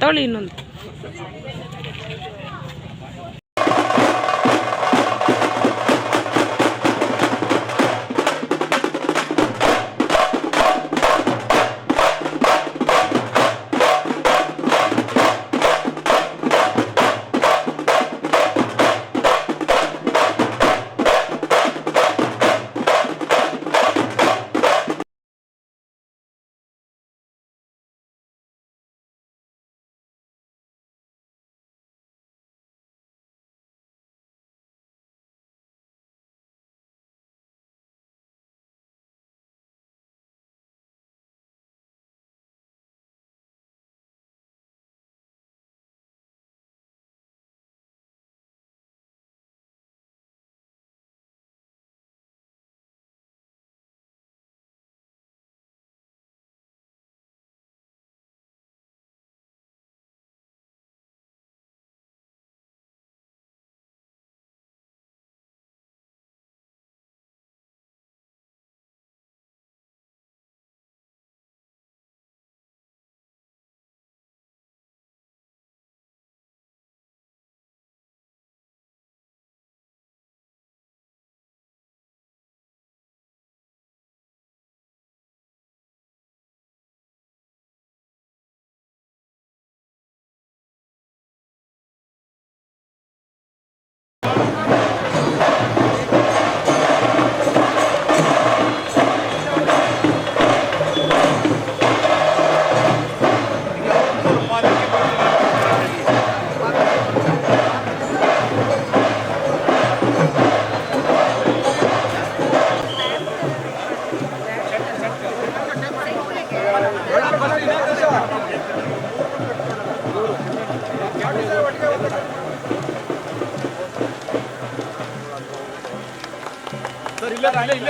ತಗೊಳ್ಳಿ ಇನ್ನೊಂದು.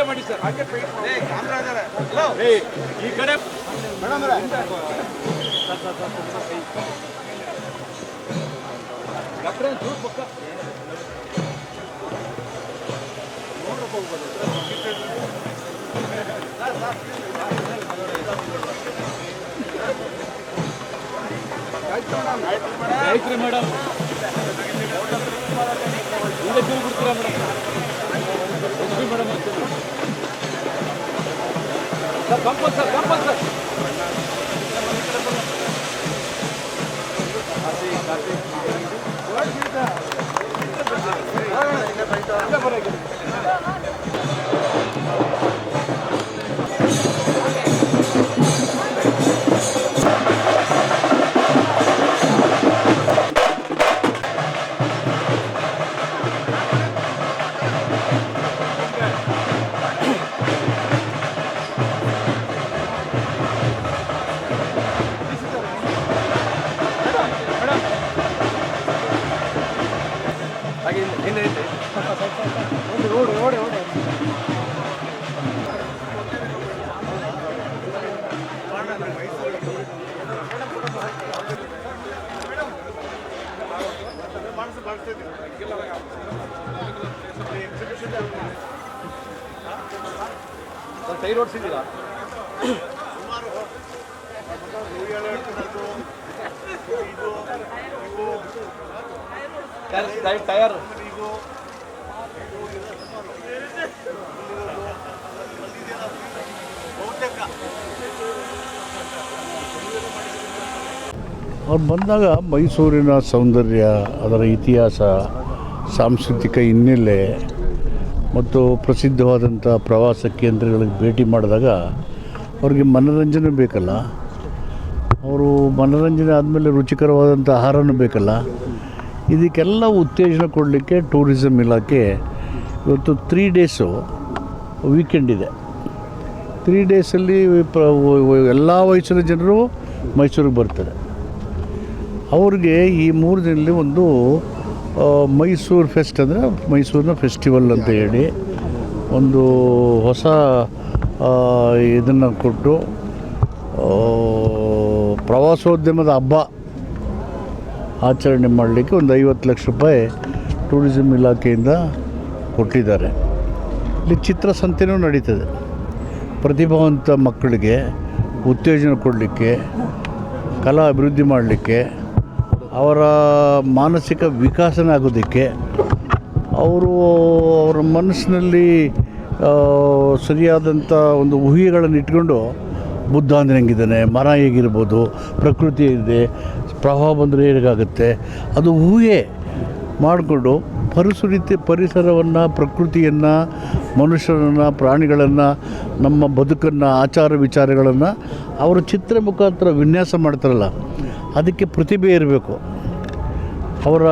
ಮಾಡಿ ಸರ್. ಏ, ಈ ಕಡೆ ಮೇಡಮ್ ಡಾಕ್ಟ್ರೆ ದೂರ ಪಕ್ಕ. ಆಯ್ತು ಮೇಡಮ್. ಇಲ್ಲೇ ಚೂರು ಬಿಡ್ತೀರಾ ಮೇಡಮ್? ಮೇಡಮ್ ಅಂತ ಸರ್ ಕಂಪಲ್ ಸರ್ ಕಂಪಲ್ ಸರ್ ಹಾಗೆ ಅವ್ರು ಬಂದಾಗ ಮೈಸೂರಿನ ಸೌಂದರ್ಯ, ಅದರ ಇತಿಹಾಸ, ಸಾಂಸ್ಕೃತಿಕ ಹಿನ್ನೆಲೆ ಮತ್ತು ಪ್ರಸಿದ್ಧವಾದಂಥ ಪ್ರವಾಸ ಕೇಂದ್ರಗಳಿಗೆ ಭೇಟಿ ಮಾಡಿದಾಗ ಅವ್ರಿಗೆ ಮನೋರಂಜನೆ ಬೇಕಲ್ಲ. ಅವರು ಮನೋರಂಜನೆ ಆದಮೇಲೆ ರುಚಿಕರವಾದಂಥ ಆಹಾರನೂ ಬೇಕಲ್ಲ. ಇದಕ್ಕೆಲ್ಲ ಉತ್ತೇಜನ ಕೊಡಲಿಕ್ಕೆ ಟೂರಿಸಮ್ ಇಲಾಖೆ ಇವತ್ತು ತ್ರೀ ಡೇಸು ವೀಕೆಂಡ್ ಇದೆ. ತ್ರೀ ಡೇಸಲ್ಲಿ ಎಲ್ಲ ವಯಸ್ಸಿನ ಜನರು ಮೈಸೂರಿಗೆ ಬರ್ತಾರೆ. ಅವ್ರಿಗೆ ಈ ಮೂರು ದಿನದಲ್ಲಿ ಒಂದು ಮೈಸೂರು ಫೆಸ್ಟ್ ಅಂದರೆ ಮೈಸೂರಿನ ಫೆಸ್ಟಿವಲ್ ಅಂತ ಹೇಳಿ ಒಂದು ಹೊಸ ಇದನ್ನು ಕೊಟ್ಟು ಪ್ರವಾಸೋದ್ಯಮದ ಹಬ್ಬ ಆಚರಣೆ ಮಾಡಲಿಕ್ಕೆ ಒಂದು ಐವತ್ತು ಲಕ್ಷ ರೂಪಾಯಿ ಟೂರಿಸಮ್ ಇಲಾಖೆಯಿಂದ ಕೊಟ್ಟಿದ್ದಾರೆ. ಇಲ್ಲಿ ಚಿತ್ರಸಂತೆಯೂ ನಡೀತದೆ. ಪ್ರತಿಭಾವಂತ ಮಕ್ಕಳಿಗೆ ಉತ್ತೇಜನ ಕೊಡಲಿಕ್ಕೆ, ಕಲಾ ಅಭಿವೃದ್ಧಿ ಮಾಡಲಿಕ್ಕೆ, ಅವರ ಮಾನಸಿಕ ವಿಕಾಸನ ಆಗೋದಕ್ಕೆ ಅವರು ಅವರ ಮನಸ್ಸಿನಲ್ಲಿ ಸರಿಯಾದಂಥ ಒಂದು ಊಹೆಗಳನ್ನು ಇಟ್ಕೊಂಡು ಬುದ್ಧ ಮರ ಹೇಗಿರ್ಬೋದು, ಪ್ರಕೃತಿ ಇದೆ ಪ್ರವಾಹ ಬಂದರೆ ಹೇಗಾಗುತ್ತೆ ಅದು ಊಹೆ ಮಾಡಿಕೊಂಡು ಪರಿಸರಿತ ಪರಿಸರವನ್ನು, ಪ್ರಕೃತಿಯನ್ನು ಮನುಷ್ಯರನ್ನು ಪ್ರಾಣಿಗಳನ್ನು, ನಮ್ಮ ಬದುಕನ್ನು, ಆಚಾರ ವಿಚಾರಗಳನ್ನು ಅವರ ಚಿತ್ರ ಮುಖಾಂತರ ವಿನ್ಯಾಸ ಮಾಡ್ತಾರಲ್ಲ, ಅದಕ್ಕೆ ಪ್ರತಿಭೆ ಇರಬೇಕು. ಅವರ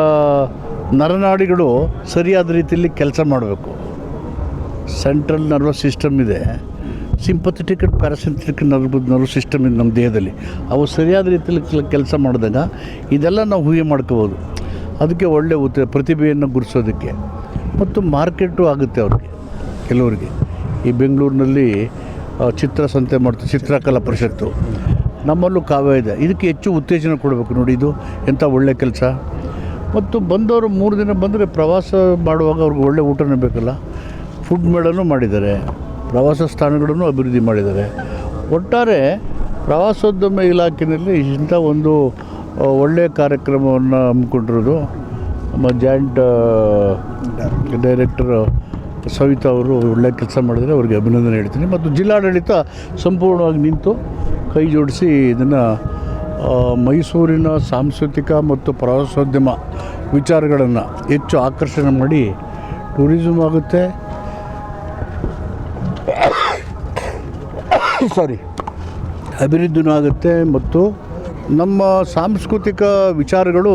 ನರನಾಡಿಗಳು ಸರಿಯಾದ ರೀತಿಯಲ್ಲಿ ಕೆಲಸ ಮಾಡಬೇಕು. ಸೆಂಟ್ರಲ್ ನರ್ವಸ್ ಸಿಸ್ಟಮ್ ಇದೆ. Sympathetic and parasympathetic nerve nerve system ಇದೆ ನಮ್ಮ ದೇಹದಲ್ಲಿ. ಅವು ಸರಿಯಾದ ರೀತಿಯಲ್ಲಿ ಕೆಲಸ ಮಾಡಿದಾಗ ಇದೆಲ್ಲ ನಾವು ಊಹೆ ಮಾಡ್ಕೋಬೋದು. ಅದಕ್ಕೆ ಒಳ್ಳೆಯ ಉತ್ತ ಪ್ರತಿಭೆಯನ್ನು ಗುರುಸೋದಕ್ಕೆ ಮತ್ತು ಮಾರ್ಕೆಟು ಆಗುತ್ತೆ ಅವ್ರಿಗೆ, ಕೆಲವರಿಗೆ. ಈ ಬೆಂಗಳೂರಿನಲ್ಲಿ ಚಿತ್ರಸಂತೆ ಮಾಡ್ತಾರೆ, ಚಿತ್ರಕಲಾ ಪರಿಷತ್ತು. ನಮ್ಮಲ್ಲೂ ಕಾವ್ಯ ಇದೆ. ಇದಕ್ಕೆ ಹೆಚ್ಚು ಉತ್ತೇಜನ ಕೊಡಬೇಕು ನೋಡಿ ಇದು. ಎಂಥ ಒಳ್ಳೆಯ ಕೆಲಸ. ಮತ್ತು ಬಂದವರು ಮೂರು ದಿನ ಬಂದರೆ ಪ್ರವಾಸ ಮಾಡುವಾಗ ಅವ್ರಿಗೆ ಒಳ್ಳೆ ಊಟನೇ ಬೇಕಲ್ಲ. ಫುಡ್ ಮೇಳನೂ ಮಾಡಿದ್ದಾರೆ. ಪ್ರವಾಸ ಸ್ಥಾನಗಳನ್ನು ಅಭಿವೃದ್ಧಿ ಮಾಡಿದ್ದಾರೆ. ಒಟ್ಟಾರೆ ಪ್ರವಾಸೋದ್ಯಮ ಇಲಾಖೆಯಲ್ಲಿ ಇಂಥ ಒಂದು ಒಳ್ಳೆಯ ಕಾರ್ಯಕ್ರಮವನ್ನು ಹಮ್ಮಿಕೊಂಡಿರೋದು ನಮ್ಮ ಜಾಯಿಂಟ್ ಡೈರೆಕ್ಟರ್ ಸವಿತಾ ಅವರು ಒಳ್ಳೆಯ ಕೆಲಸ ಮಾಡಿದರೆ ಅವರಿಗೆ ಅಭಿನಂದನೆ ಹೇಳ್ತೀನಿ. ಮತ್ತು ಜಿಲ್ಲಾಡಳಿತ ಸಂಪೂರ್ಣವಾಗಿ ನಿಂತು ಕೈ ಜೋಡಿಸಿ ಇದನ್ನು ಮೈಸೂರಿನ ಸಾಂಸ್ಕೃತಿಕ ಮತ್ತು ಪ್ರವಾಸೋದ್ಯಮ ವಿಚಾರಗಳನ್ನು ಹೆಚ್ಚು ಆಕರ್ಷಣೆ ಮಾಡಿ ಟೂರಿಸಮ್ ಆಗುತ್ತೆ. ಸಾರಿ ಅಭಿವೃದ್ಧಿನೂ ಆಗುತ್ತೆ ಮತ್ತು ನಮ್ಮ ಸಾಂಸ್ಕೃತಿಕ ವಿಚಾರಗಳು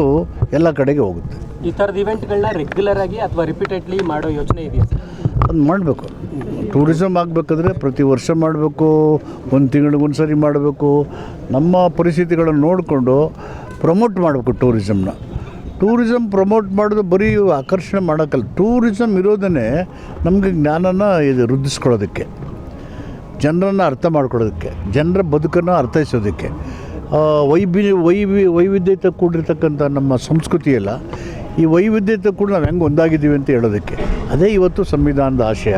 ಎಲ್ಲ ಕಡೆಗೆ ಹೋಗುತ್ತೆ. ಈ ಥರದ ಇವೆಂಟ್ಗಳನ್ನ ರೆಗ್ಯುಲರ್ ಆಗಿ ಅಥವಾ ರಿಪೀಟೆಡ್ಲಿ ಮಾಡೋ ಯೋಚನೆ ಇದೆಯಾ ಅದು ಮಾಡಬೇಕು. ಟೂರಿಸಮ್ ಆಗಬೇಕಾದ್ರೆ ಪ್ರತಿ ವರ್ಷ ಮಾಡಬೇಕು ಒಂದು ತಿಂಗಳಿಗೊಂದು ಸರಿ ಮಾಡಬೇಕು. ನಮ್ಮ ಪರಿಸ್ಥಿತಿಗಳನ್ನು ನೋಡಿಕೊಂಡು ಪ್ರಮೋಟ್ ಮಾಡಬೇಕು ಟೂರಿಸಮ್ನ ಟೂರಿಸಮ್ ಪ್ರಮೋಟ್ ಮಾಡೋದು ಬರೀ ಆಕರ್ಷಣೆ ಮಾಡೋಕ್ಕಲ್ಲ. ಟೂರಿಸಮ್ ಇರೋದನ್ನೇ ನಮಗೆ ಜ್ಞಾನನ ಇದು ವೃದ್ಧಿಸ್ಕೊಳ್ಳೋದಕ್ಕೆ. ಜನರನ್ನು ಅರ್ಥ ಮಾಡ್ಕೊಳ್ಳೋದಕ್ಕೆ, ಜನರ ಬದುಕನ್ನು ಅರ್ಥೈಸೋದಕ್ಕೆ ವೈಭಿ ವೈವಿ ವೈವಿಧ್ಯತೆ ಕೂಡಿರ್ತಕ್ಕಂಥ ನಮ್ಮ ಸಂಸ್ಕೃತಿಯೆಲ್ಲ ಈ ವೈವಿಧ್ಯತೆ ಕೂಡ ನಾವು ಹೆಂಗೆ ಒಂದಾಗಿದ್ದೀವಿ ಅಂತ ಹೇಳೋದಕ್ಕೆ. ಅದೇ ಇವತ್ತು ಸಂವಿಧಾನದ ಆಶಯ,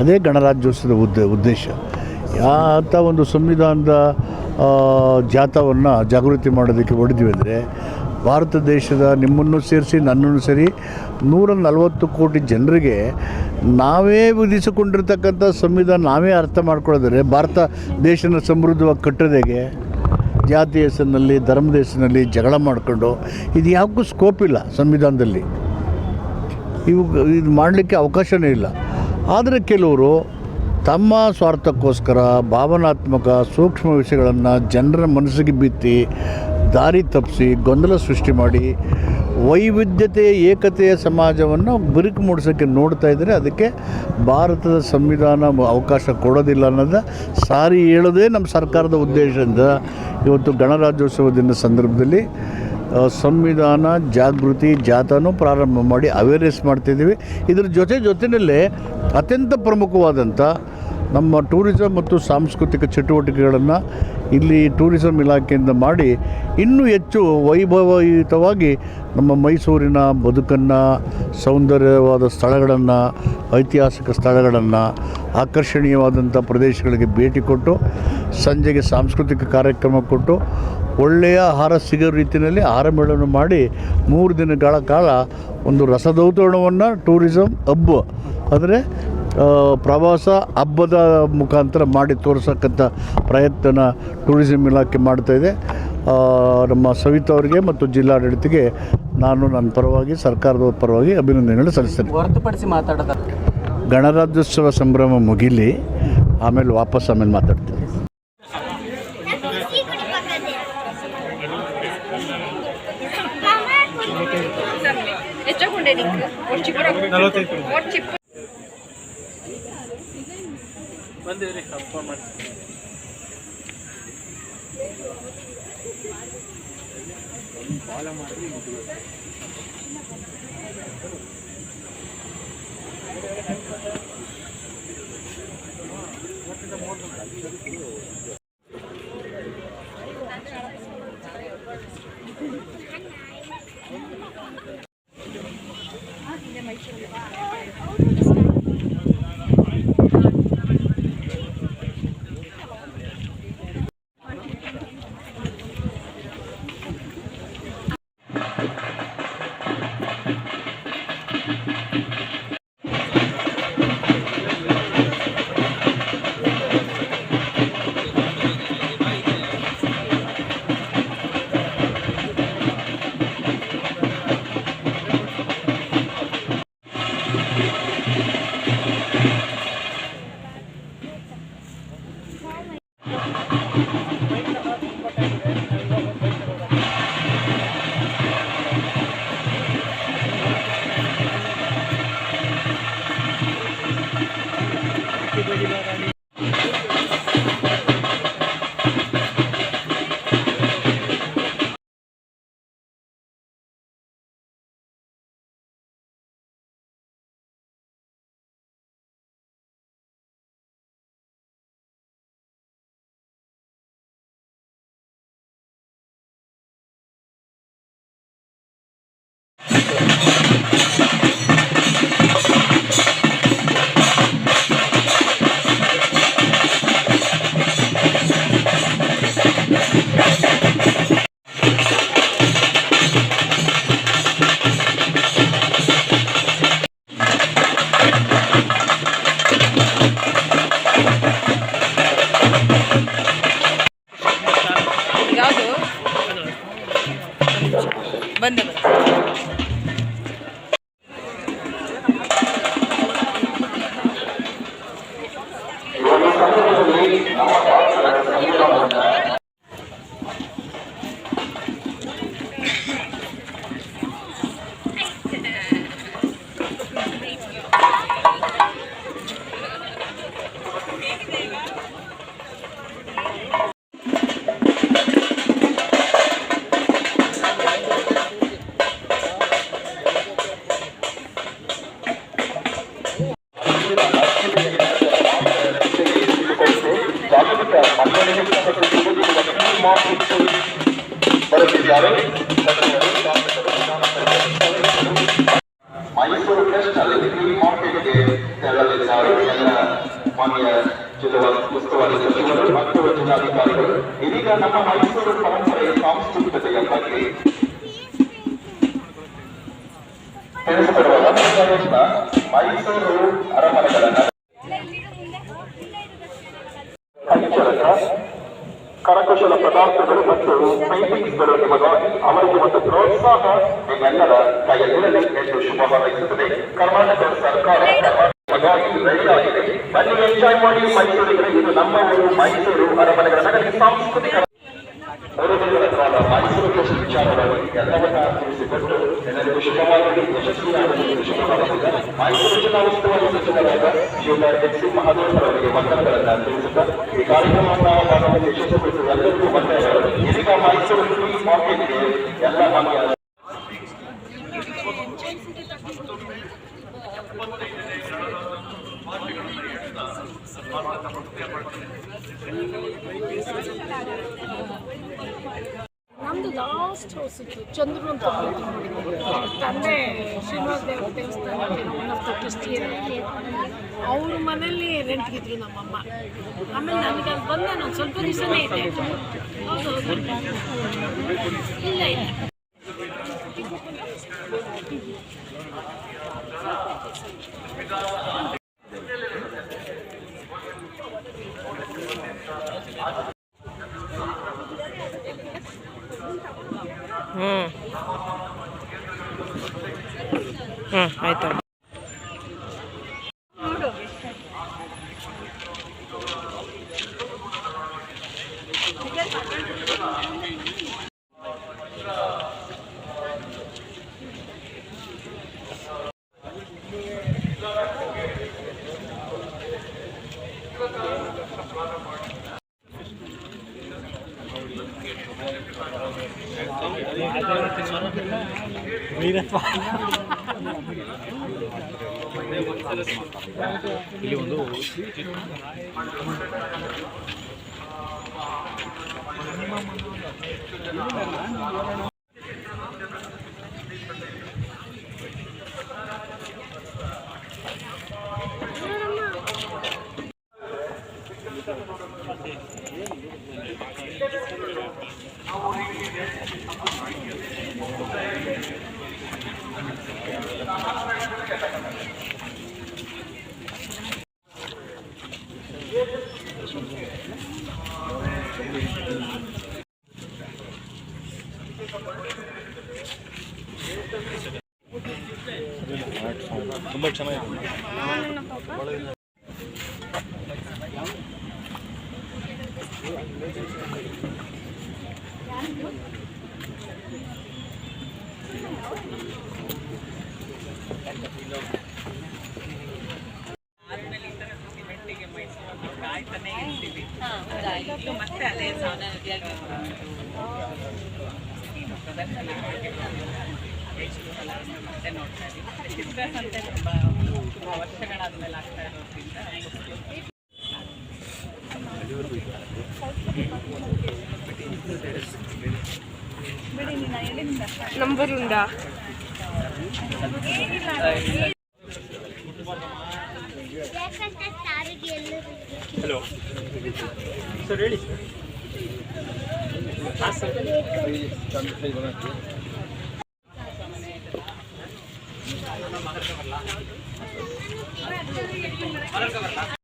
ಅದೇ ಗಣರಾಜ್ಯೋತ್ಸವದ ಉದ್ದ, ಉದ್ದೇಶ. ಅಂತ ಒಂದು ಸಂವಿಧಾನದ ಜಾತವನ್ನು ಜಾಗೃತಿ ಮಾಡೋದಕ್ಕೆ ಹೊಡೆದಿವೆ ಅಂದರೆ ಭಾರತ ದೇಶದ ನಿಮ್ಮನ್ನು ಸೇರಿಸಿ, ನನ್ನನ್ನು ಸೇರಿ ನೂರ ನಲವತ್ತು ಕೋಟಿ ಜನರಿಗೆ ನಾವೇ ವಿಧಿಸಿಕೊಂಡಿರ್ತಕ್ಕಂಥ ಸಂವಿಧಾನ ನಾವೇ ಅರ್ಥ ಮಾಡ್ಕೊಳ್ಳೋದ್ರೆ ಭಾರತ ದೇಶನ ಸಮೃದ್ಧವಾಗಿ ಕಟ್ಟೋದೇಗೆ ಜಾತಿ ಹೆಸರಿನಲ್ಲಿ, ಧರ್ಮದ ಹೆಸರಿನಲ್ಲಿ ಜಗಳ ಮಾಡಿಕೊಂಡು, ಇದು ಯಾವಕ್ಕೂ ಸ್ಕೋಪ್ ಇಲ್ಲ ಸಂವಿಧಾನದಲ್ಲಿ. ಇವು ಇದು ಮಾಡಲಿಕ್ಕೆ ಅವಕಾಶವೇ ಇಲ್ಲ. ಆದರೆ ಕೆಲವರು ತಮ್ಮ ಸ್ವಾರ್ಥಕ್ಕೋಸ್ಕರ, ಭಾವನಾತ್ಮಕ, ಸೂಕ್ಷ್ಮ ವಿಷಯಗಳನ್ನು ಜನರ ಮನಸ್ಸಿಗೆ ಬಿತ್ತಿ ದಾರಿ ತಪ್ಪಿಸಿ ಗೊಂದಲ ಸೃಷ್ಟಿ ಮಾಡಿ ವೈವಿಧ್ಯತೆಯ ಏಕತೆಯ ಸಮಾಜವನ್ನು ಬಿರುಕು ಮೂಡಿಸೋಕ್ಕೆ ನೋಡ್ತಾ ಇದ್ದರೆ ಅದಕ್ಕೆ ಭಾರತದ ಸಂವಿಧಾನ ಅವಕಾಶ ಕೊಡೋದಿಲ್ಲ ಅನ್ನೋದು ಸಾರಿ ಹೇಳೋದೇ ನಮ್ಮ ಸರ್ಕಾರದ ಉದ್ದೇಶದಿಂದ ಇವತ್ತು ಗಣರಾಜ್ಯೋತ್ಸವ ದಿನ ಸಂದರ್ಭದಲ್ಲಿ ಸಂವಿಧಾನ ಜಾಗೃತಿ ಜಾಥಾನೂ ಪ್ರಾರಂಭ ಮಾಡಿ ಅವೇರ್ನೆಸ್ ಮಾಡ್ತಿದ್ದೀವಿ. ಇದ್ರ ಜೊತೆ ಜೊತೆಯಲ್ಲೇ ಅತ್ಯಂತ ಪ್ರಮುಖವಾದಂಥ ನಮ್ಮ ಟೂರಿಸಂ ಮತ್ತು ಸಾಂಸ್ಕೃತಿಕ ಚಟುವಟಿಕೆಗಳನ್ನು ಇಲ್ಲಿ ಟೂರಿಸಂ ಇಲಾಖೆಯಿಂದ ಮಾಡಿ ಇನ್ನೂ ಹೆಚ್ಚು ವೈಭವಯುತವಾಗಿ ನಮ್ಮ ಮೈಸೂರಿನ ಬದುಕನ್ನು, ಸೌಂದರ್ಯವಾದ ಸ್ಥಳಗಳನ್ನು, ಐತಿಹಾಸಿಕ ಸ್ಥಳಗಳನ್ನು, ಆಕರ್ಷಣೀಯವಾದಂಥ ಪ್ರದೇಶಗಳಿಗೆ ಭೇಟಿ ಕೊಟ್ಟು, ಸಂಜೆಗೆ ಸಾಂಸ್ಕೃತಿಕ ಕಾರ್ಯಕ್ರಮ ಕೊಟ್ಟು, ಒಳ್ಳೆಯ ಆಹಾರ ಸಿಗೋ ರೀತಿಯಲ್ಲಿ ಆಹಾರ ಮಾಡಿ ಮೂರು ದಿನಗಳ ಕಾಲ ಒಂದು ರಸದೌತಣವನ್ನು ಟೂರಿಸಂ ಹಬ್ಬ. ಅಂದರೆ ಪ್ರವಾಸ ಹಬ್ಬದ ಮುಖಾಂತರ ಮಾಡಿ ತೋರಿಸಕ್ಕಂಥ ಪ್ರಯತ್ನ ಟೂರಿಸಂ ಇಲಾಖೆ ಮಾಡ್ತಾಯಿದೆ ಇದೆ. ನಮ್ಮ ಸವಿತಾ ಅವರಿಗೆ ಮತ್ತು ಜಿಲ್ಲಾಡಳಿತಕ್ಕೆ ನಾನು ನನ್ನ ಪರವಾಗಿ ಸರ್ಕಾರದ ಪರವಾಗಿ ಅಭಿನಂದನೆಗಳು ಸಲ್ಲಿಸ್ತೇನೆ. ಹೊರತುಪಡಿಸಿ ಮಾತಾಡೋದ? ಗಣರಾಜ್ಯೋತ್ಸವ ಸಂಭ್ರಮ ಮುಗಿಲಿ ಆಮೇಲೆ ವಾಪಸ್ ಆಮೇಲೆ ಮಾತಾಡ್ತೀನಿ. ನಿಂಗೆ ಒಟ್ಟು ಮಾಡ್ತೀನಿ. Phone Wait. ಎಲ್ಲ ಮಾನ್ಯ ಜಿಲ್ಲಾ ಉಸ್ತುವಾರಿ ಸಚಿವರು ಮತ್ತು ಜಿಲ್ಲಾಧಿಕಾರಿಗಳು ಇದೀಗ ನಮ್ಮ ಮೈಸೂರು ಪರಂಪರೆಯ ಸಾಂಸ್ಕೃತಿಕತೆಯ ಬಗ್ಗೆ ತಿಳಿಸಿಕೊಡುವ ಸಂದೇಶ ಮೈಸೂರು ಅರಮನೆಗಳ ಸಂಚಲನ ಕರಕುಶಲ ಪದಾರ್ಥಗಳು ಮತ್ತು ಪೇಂಟಿಂಗ್ಸ್ಗಳು ನಿಮಗಾಗಿ ಅವರಿಗೆ ಒಂದು ಪ್ರೋತ್ಸಾಹ ನಿಮ್ಮೆಲ್ಲರ ಕೈಯಲ್ಲಿರಲಿ ಎಂದು ಶುಭ ಹಾರೈಸುತ್ತದೆ ಕರ್ನಾಟಕ ಸರ್ಕಾರ ನಿಮಗಾಗಿ ರೆಡಿಯಾಗಿದೆ ಬನ್ನಿ ಎಂಜಾಯ್ ಮಾಡಿ ಮೈಸೂರಿಗೆ ಇದು ನಮ್ಮ ಊರು ಮೈಸೂರು ಅರಮನೆಗಳ ನಗರ ಸಾಂಸ್ಕೃತಿಕ ಮೂರು ದಿನಗಳ ಕಾಲ ಮೈಸೂರು ಕೃಷಿ ವಿಚಾರವಾಗಿ ಎಲ್ಲವನ್ನ ತಿಳಿಸಿಕೊಟ್ಟು ಎಲ್ಲರಿಗೂ ಶುಭವಾಗಲಿ ಯಶಸ್ವಿಯಾಗಲಿ ಎಂದು ಶುಭ ಹಾರೈಸಿದ ಮೈಸೂರು ಜಿಲ್ಲಾ ಉಸ್ತುವಾರಿ ಸಚಿವರಾದ ಶ್ರೀಯುತ ಎಚ್ ಸಿ ಮಹದೇವರವರಿಗೆ ವಂದನೆಗಳನ್ನ ತಿಳಿಸುತ್ತಾ ಈ ಕಾರ್ಯಕ್ರಮವನ್ನು ಭಾಗವಹಿಸಿ ಯಶಸ್ವಿಗೊಳಿಸುವ ಎಲ್ಲರಿಗೂ ವಂದನೆಗಳು ಇದೀಗ ಮೈಸೂರು ಫ್ರೀ ಮಾರ್ಕೆಟ್ಗೆ ಎಲ್ಲ ಮಾನ್ಯ ಚಂದ್ರು ಅಂತ ತಂದೆ ಶ್ರೀನಿವಾಸ ದೇವರ ದೇವಸ್ಥಾನಕ್ಕೆ ಒನ್ ಆಫ್ ದ ಟ್ರಸ್ಟಿ ಅವ್ರ ಮನೇಲಿ ರೆಂಟ್ಗಿದ್ರು ನಮ್ಮಮ್ಮ. ಆಮೇಲೆ ನನಗೆ ಅಲ್ಲಿ ಬಂದ ನಾನು ಸ್ವಲ್ಪ ದಿವಸನೇ ಇದ್ದೆ. ಇಲ್ಲ ಇಲ್ಲ. ఉంటుంది ಮತ್ತೆ ಅದೇ ಸಾವನ ನದಿಯಾಗಿ ಪ್ರದರ್ಶನ ಮತ್ತೆ ನೋಡ್ತಾ ಇದ್ದೀವಿ ಚಿತ್ರಸಂತೆ ತುಂಬ ತುಂಬ ವರ್ಷಗಳಾದ್ಮೇಲೆ ಆಗ್ತಾ ಇರೋದ್ರಿಂದ ನಂಬರ್ ಉಂಡಾ ಯಾಕಂತ ಹಲೋ ಸರ್ ಹೇಳಿ. ಸರ್ ಹಾಂ ಸರ್ ಆ,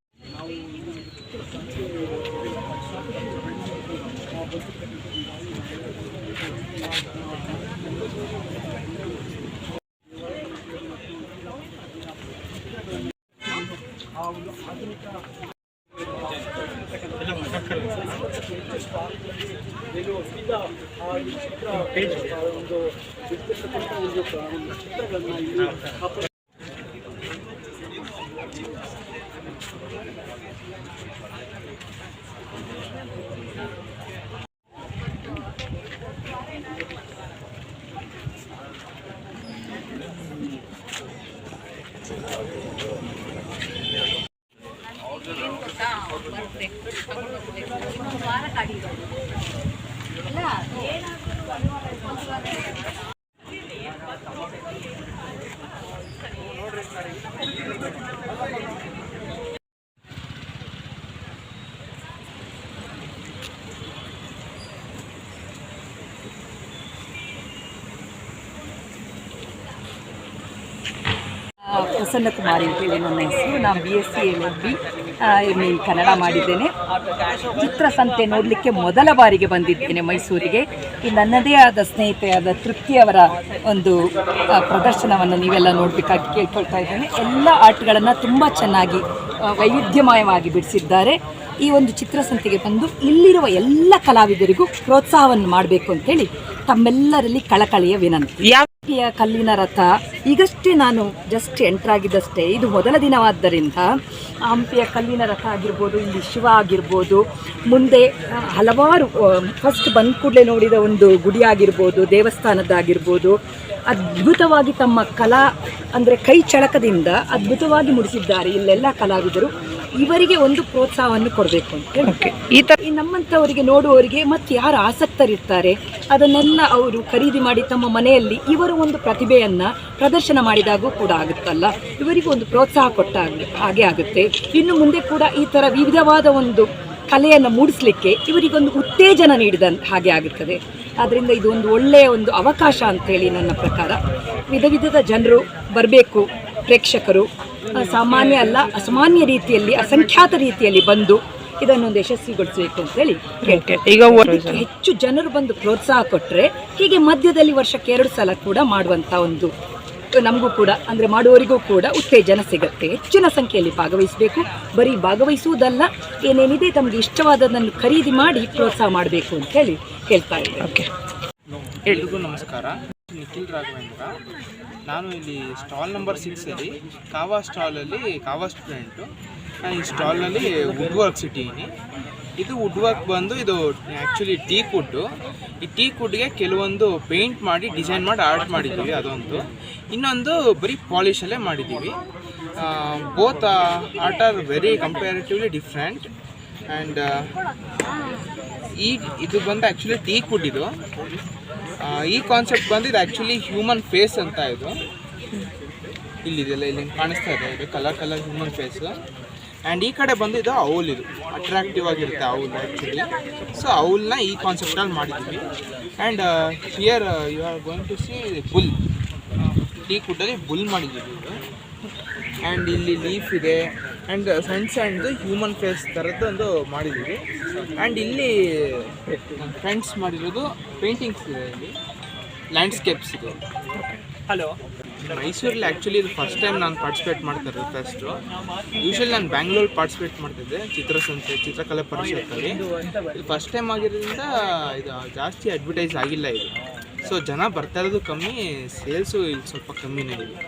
ಪ್ರಸನ್ನ ಕುಮಾರಿ ಅಂತೇಳಿ ನನ್ನ ಹೆಸರು. ನಾನು B S C L S M A Kannada ಮಾಡಿದ್ದೇನೆ. ಚಿತ್ರಸಂತೆ ನೋಡಲಿಕ್ಕೆ ಮೊದಲ ಬಾರಿಗೆ ಬಂದಿದ್ದೇನೆ ಮೈಸೂರಿಗೆ. ಈ ನನ್ನದೇ ಆದ ಸ್ನೇಹಿತೆಯಾದ ತೃಪ್ತಿಯವರ ಒಂದು ಆ, ಪ್ರದರ್ಶನವನ್ನು ನೀವೆಲ್ಲ ನೋಡಬೇಕಾಗಿ ಕೇಳ್ಕೊಳ್ತಾ ಇದ್ದೇನೆ. ಎಲ್ಲ ಆರ್ಟ್ಗಳನ್ನು ತುಂಬ ಚೆನ್ನಾಗಿ ವೈವಿಧ್ಯಮಯವಾಗಿ ಬಿಡಿಸಿದ್ದಾರೆ. ಈ ಒಂದು ಚಿತ್ರಸಂತೆಗೆ ಬಂದು ಇಲ್ಲಿರುವ ಎಲ್ಲ ಕಲಾವಿದರಿಗೂ ಪ್ರೋತ್ಸಾಹವನ್ನು ಮಾಡಬೇಕು ಅಂತೇಳಿ ತಮ್ಮೆಲ್ಲರಲ್ಲಿ ಕಳಕಳಿಯ ವಿನಂತಿ. ಹಂಪಿಯ ಕಲ್ಲಿನ ರಥ. ಈಗಷ್ಟೇ ನಾನು ಜಸ್ಟ್ ಎಂಟರ್ ಆಗಿದ್ದಷ್ಟೇ. ಇದು ಮೊದಲ ದಿನವಾದ್ದರಿಂದ ಹಂಪಿಯ ಕಲ್ಲಿನ ರಥ ಆಗಿರ್ಬೋದು, ಇಲ್ಲಿ ಶಿವ ಆಗಿರ್ಬೋದು, ಮುಂದೆ ಹಲವಾರು ಫಸ್ಟ್ ಬಂದ ಕೂಡಲೇ ನೋಡಿದ ಒಂದು ಗುಡಿ ಆಗಿರ್ಬೋದು ದೇವಸ್ಥಾನದ್ದಾಗಿರ್ಬೋದು ಅದ್ಭುತವಾಗಿ ತಮ್ಮ ಕಲಾ, ಅಂದರೆ ಕೈ ಚಳಕದಿಂದ ಅದ್ಭುತವಾಗಿ ಮುಡಿಸಿದ್ದಾರೆ ಇಲ್ಲೆಲ್ಲ ಕಲಾವಿದರು. ಇವರಿಗೆ ಒಂದು ಪ್ರೋತ್ಸಾಹವನ್ನು ಕೊಡಬೇಕು ಅಂತ ಹೇಳಿ. ಈ ತರ ಈ ನಮ್ಮಂಥವರಿಗೆ ನೋಡುವವರಿಗೆ ಮತ್ತು ಯಾರು ಆಸಕ್ತರಿರ್ತಾರೆ ಅದನ್ನೆಲ್ಲ ಅವರು ಖರೀದಿ ಮಾಡಿ ತಮ್ಮ ಮನೆಯಲ್ಲಿ ಇವರು ಒಂದು ಪ್ರತಿಭೆಯನ್ನು ಪ್ರದರ್ಶನ ಮಾಡಿದಾಗೂ ಕೂಡ ಆಗುತ್ತಲ್ಲ. ಇವರಿಗೂ ಒಂದು ಪ್ರೋತ್ಸಾಹ ಕೊಟ್ಟ ಹಾಗೆ- ಆಗುತ್ತೆ. ಇನ್ನು ಮುಂದೆ ಕೂಡ ಈ ಥರ ವಿವಿಧವಾದ ಒಂದು ಕಲೆಯನ್ನು ಮೂಡಿಸಲಿಕ್ಕೆ ಇವರಿಗೊಂದು ಉತ್ತೇಜನ ನೀಡಿದ ಹಾಗೆ ಆಗುತ್ತದೆ. ಆದ್ದರಿಂದ ಇದು ಒಂದು ಒಳ್ಳೆಯ ಒಂದು ಅವಕಾಶ ಅಂತೇಳಿ ನನ್ನ ಪ್ರಕಾರ. ವಿಧ ವಿಧದ ಜನರು ಬರಬೇಕು ಪ್ರೇಕ್ಷಕರು. ಸಾಮಾನ್ಯ ಅಲ್ಲ ಅಸಾಮಾನ್ಯ ರೀತಿಯಲ್ಲಿ ಅಸಂಖ್ಯಾತ ರೀತಿಯಲ್ಲಿ ಬಂದು ಇದನ್ನೊಂದು ಯಶಸ್ವಿಗೊಳಿಸಬೇಕು ಅಂತ ಹೇಳಿ ಈಗ ಹೆಚ್ಚು ಜನರು ಬಂದು ಪ್ರೋತ್ಸಾಹ ಕೊಟ್ಟರೆ ಹೀಗೆ ಮಧ್ಯದಲ್ಲಿ ವರ್ಷಕ್ಕೆ ಎರಡು ಸಲ ಕೂಡ ಮಾಡುವಂತ ಒಂದು ನಮಗೂ ಕೂಡ ಅಂದ್ರೆ ಮಾಡುವವರಿಗೂ ಕೂಡ ಉತ್ತೇಜನ ಸಿಗುತ್ತೆ. ಹೆಚ್ಚಿನ ಸಂಖ್ಯೆಯಲ್ಲಿ ಭಾಗವಹಿಸಬೇಕು. ಬರೀ ಭಾಗವಹಿಸುವುದಲ್ಲ ಏನೇನಿದೆ ತಮಗೆ ಇಷ್ಟವಾದದನ್ನು ಖರೀದಿ ಮಾಡಿ ಪ್ರೋತ್ಸಾಹ ಮಾಡಬೇಕು ಅಂತ ಹೇಳಿ ಹೇಳ್ತಾ ಇದ್ದೇನೆ. ಓಕೆ ಎಲ್ರಿಗೂ ನಮಸ್ಕಾರ. ನಿಖಿಲ್ ರಾಘವೇಂದ್ರ. ನಾನು ಇಲ್ಲಿ ಸ್ಟಾಲ್ ನಂಬರ್ ಸಿಕ್ಸಲ್ಲಿ ಕಾವಾ ಸ್ಟಾಲಲ್ಲಿ ಕಾವಾ ಸ್ಟೂಡೆಂಟು. ನಾನು ಈ ಸ್ಟಾಲ್ನಲ್ಲಿ ವುಡ್ ವರ್ಕ್ಸ್ ಇಟ್ಟಿದ್ದೀನಿ ಇದು ವುಡ್ ವರ್ಕ್ ಬಂದು, ಇದು ಆ್ಯಕ್ಚುಲಿ ಟೀ ಕುಡ್ಡು ಈ ಟೀ ಕುಡ್ಗೆ ಕೆಲವೊಂದು ಪೇಂಟ್ ಮಾಡಿ ಡಿಸೈನ್ ಮಾಡಿ ಆರ್ಟ್ ಮಾಡಿದ್ದೀವಿ ಅದೊಂದು. ಇನ್ನೊಂದು ಬರೀ ಪಾಲಿಶಲ್ಲೇ ಮಾಡಿದ್ದೀವಿ. Both art are very comparatively different and ಈ, ಇದು ಬಂದು ಆ್ಯಕ್ಚುಲಿ ಟೀ ಕುಡ್ ಇದು. ಈ ಕಾನ್ಸೆಪ್ಟ್ ಬಂದಿದ್ದು ಆ್ಯಕ್ಚುಲಿ ಹ್ಯೂಮನ್ ಫೇಸ್ ಅಂತ ಇದು. ಇಲ್ಲಿದೆಲ್ಲ ಇಲ್ಲಿ ಕಾಣಿಸ್ತಾ ಇದೆ, ಇದು colour colour human face and ಈ ಕಡೆ ಬಂದಿದ್ದು ಅವುಲ್ ಇದು. ಅಟ್ರಾಕ್ಟಿವ್ ಆಗಿರುತ್ತೆ ಅವಲ್ ಆ್ಯಕ್ಚುಲಿ ಸೊ ಅವಲ್ನ ಈ ಕಾನ್ಸೆಪ್ಟಲ್ಲಿ ಮಾಡಿದ್ದೀವಿ and here you are going to see bull tea ಕುಡ್ಡಲ್ಲಿ ಬುಲ್ ಮಾಡಿದ್ದೀವಿ ಇದು. ಆ್ಯಂಡ್ ಇಲ್ಲಿ ಲೀಫ್ ಇದೆ. ಆ್ಯಂಡ್ ಸಣ್ಣ ಸಣ್ಣದು ಹ್ಯೂಮನ್ ಫೇಸ್ ಥರದ್ದು ಒಂದು ಮಾಡಿದ್ದೀವಿ. ಆ್ಯಂಡ್ ಇಲ್ಲಿ ಫ್ರೆಂಡ್ಸ್ ಮಾಡಿರೋದು ಪೇಂಟಿಂಗ್ಸ್ ಇದೆ ಇಲ್ಲಿ. ಲ್ಯಾಂಡ್ಸ್ಕೇಪ್ಸ್ ಇದೆ. ಹಲೋ ಮೈಸೂರಲ್ಲಿ ಆ್ಯಕ್ಚುಲಿ ಇದು ಫಸ್ಟ್ ಟೈಮ್ ನಾನು ಪಾರ್ಟಿಸಿಪೇಟ್ ಮಾಡ್ತಾ ಇರೋದು ಫಸ್ಟು ಯೂಶ್ವಲಿ ನಾನು ಬ್ಯಾಂಗ್ಳೂರ್ ಪಾರ್ಟಿಸಿಪೇಟ್ ಮಾಡ್ತಿದ್ದೆ ಚಿತ್ರಸಂತೆ ಚಿತ್ರಕಲೆ ಪರಿಷತ್ತಲ್ಲಿ. ಇದು ಫಸ್ಟ್ ಟೈಮ್ ಆಗಿರೋದ್ರಿಂದ ಇದು ಜಾಸ್ತಿ ಅಡ್ವರ್ಟೈಸ್ ಆಗಿಲ್ಲ ಇದು. ಸೊ ಜನ ಬರ್ತಾ ಇರೋದು ಕಮ್ಮಿ ಸೇಲ್ಸು ಇಲ್ಲಿ ಸ್ವಲ್ಪ ಕಮ್ಮಿನೇ ಇದೆ.